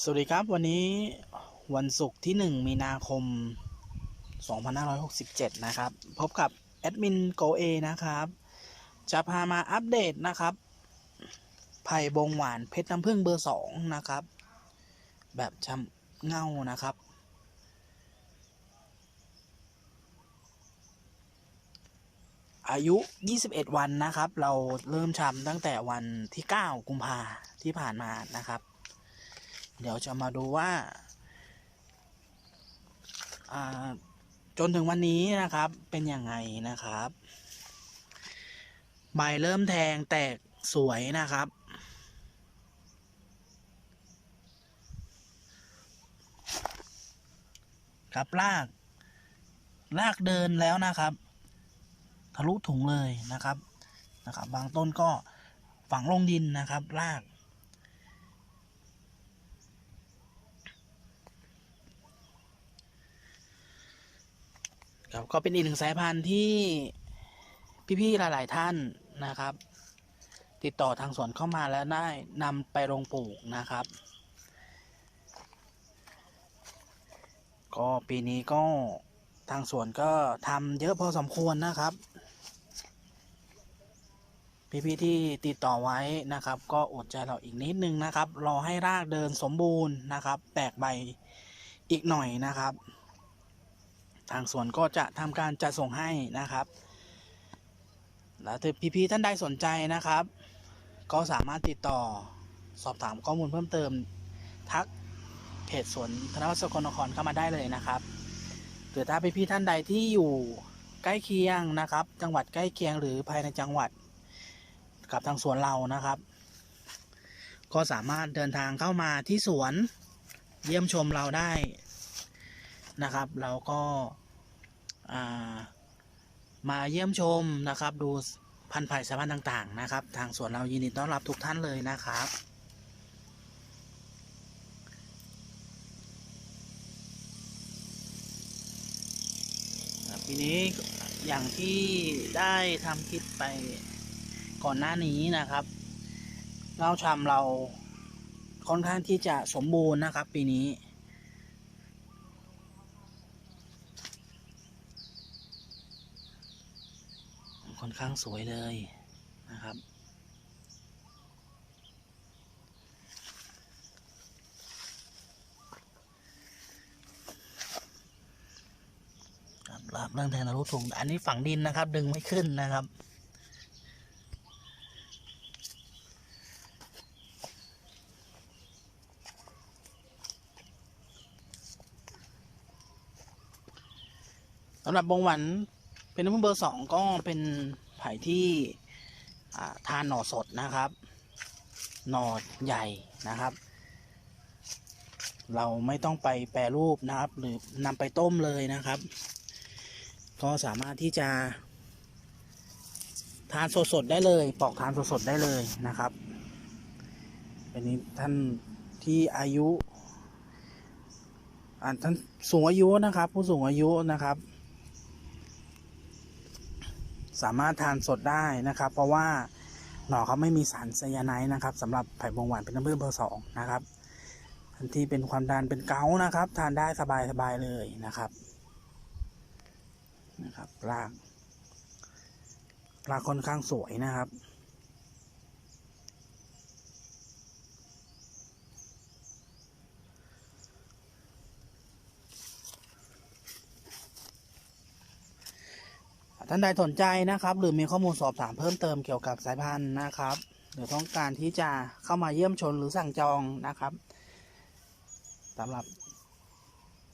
สวัสดีครับวันนี้วันศุกร์ที่ 1 มีนาคม 2567 นะครับ พบกับแอดมินโกเอนะครับ จะพามาอัปเดตนะครับไผ่บงหวานเพชรน้ำผึ้งเบอร์ 2 นะครับ แบบจำเงานะครับ อายุ 21 วันนะครับ เราเริ่มชำตั้งแต่วันที่ 9 กุมภาที่ผ่านมานะครับ เดี๋ยวจะมาดูว่า จนถึงวันนี้นะครับเป็นยังไงนะครับ ใบเริ่มแทงแตกสวยนะครับ ครับลาก ลากเดินแล้วนะครับทะลุถุงเลยนะครับนะครับ บางต้นก็ฝังลงดินนะครับลาก ครับก็เป็นอีกหนึ่งสายพันธุ์ที่พี่ๆหลาย ๆท่านนะครับ ติดต่อทางสวนเข้ามาแล้วได้นำไปลงปลูกนะครับ ก็ปีนี้ก็ทางสวนก็ทำเยอะพอสมควรนะครับ พี่ๆที่ติดต่อไว้นะครับ ก็อดใจเราอีกนิดนึงนะครับ รอให้รากเดินสมบูรณ์นะครับ แตกใบอีกหน่อยนะครับ ทางสวนก็จะทำการจัดส่งให้นะครับ แล้วถ้าพี่ๆท่านใดสนใจนะครับ ก็สามารถติดต่อสอบถามข้อมูลเพิ่มเติม ทักเพจสวนธนวัฒน์สกลนครเข้ามาได้เลยนะครับหรือถ้าพี่ๆท่านใดที่อยู่ใกล้เคียงนะครับ จังหวัดใกล้เคียงหรือภายในจังหวัดกับทางสวนเรานะครับ ก็สามารถเดินทางเข้ามาที่สวนเยี่ยมชมเราได้นะครับ เราก็ มาเยี่ยมชมนะครับ ดูพันธุ์ไผ่สายพันธุ์ต่าง ๆ นะครับ ทางสวนเรายินดีต้อนรับทุกท่านเลยนะครับปีนี้อย่างที่ได้ทำคลิปไปก่อนหน้านี้นะครับเงาชำเราค่อนข้างที่จะสมบูรณ์นะครับ ปีนี้ ค่อนข้างสวยเลยนะครับรับลากเรื่องแทนทะลุถุงอันนี้ฝังดินนะครับ ดึงไม่ขึ้นนะครับสำหรับบงหวัน เป็นน้ำผึ้งเบอร์สองก็เป็นไผ่ที่ทานหน่อสดนะครับ หน่อใหญ่นะครับ เราไม่ต้องไปแปรรูปนะครับ หรือนำไปต้มเลยนะครับ ก็สามารถที่จะ ทานสดๆได้เลยปอกทานสดๆได้เลยนะครับเป็นนี้ท่านที่อายุอ่าท่านสูงอายุนะครับ ผู้สูงอายุนะครับ สามารถทานสดได้นะครับ เพราะว่าหน่อเขาไม่มีสารไซยาไนด์นะครับสำหรับไผ่บงหวานเป็นน้ำผึ้งเบอร์สองนะครับทันที่เป็นความดันเป็นเกาต์นะครับ ทานได้สบายสบายเลยนะครับนะครับรากรากค่อนข้างสวยนะครับ ท่านใดสนใจนะครับ หรือมีข้อมูลสอบถามเพิ่มเติมเกี่ยวกับสายพันธุ์นะครับ หรือต้องการที่จะเข้ามาเยี่ยมชนหรือสั่งจองนะครับสำหรับ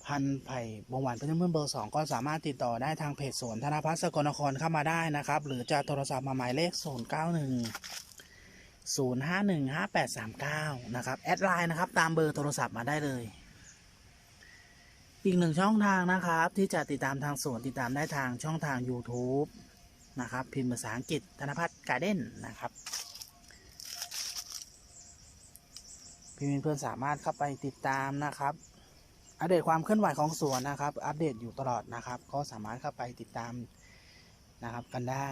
พันธุ์ไผ่บงหวานเป็นเพื่อนเบอร์สองก็สามารถติดต่อได้ทางเพจสวนธนพัฒน์สกลนครเข้ามาได้นะครับ หรือจะโทรศัพท์มาหมายเลข 0 9 1 0 5 1 5 8 3 9 นะครับ แอดไลน์นะครับ ตามเบอร์โทรศัพท์มาได้เลย อีกหนึ่งช่องทางนะครับ ที่จะติดตามทางสวนติดตามได้ทางช่องทาง YouTube นะครับ พิมพ์ภาษาอังกฤษธนพัฒน์การ์เด้นนะครับพี่เพื่อนสามารถเข้าไปติดตามนะครับ อัปเดตความเคลื่อนไหวของสวนนะครับ อัปเดตอยู่ตลอดนะครับ ก็สามารถเข้าไปติดตามนะครับกันได้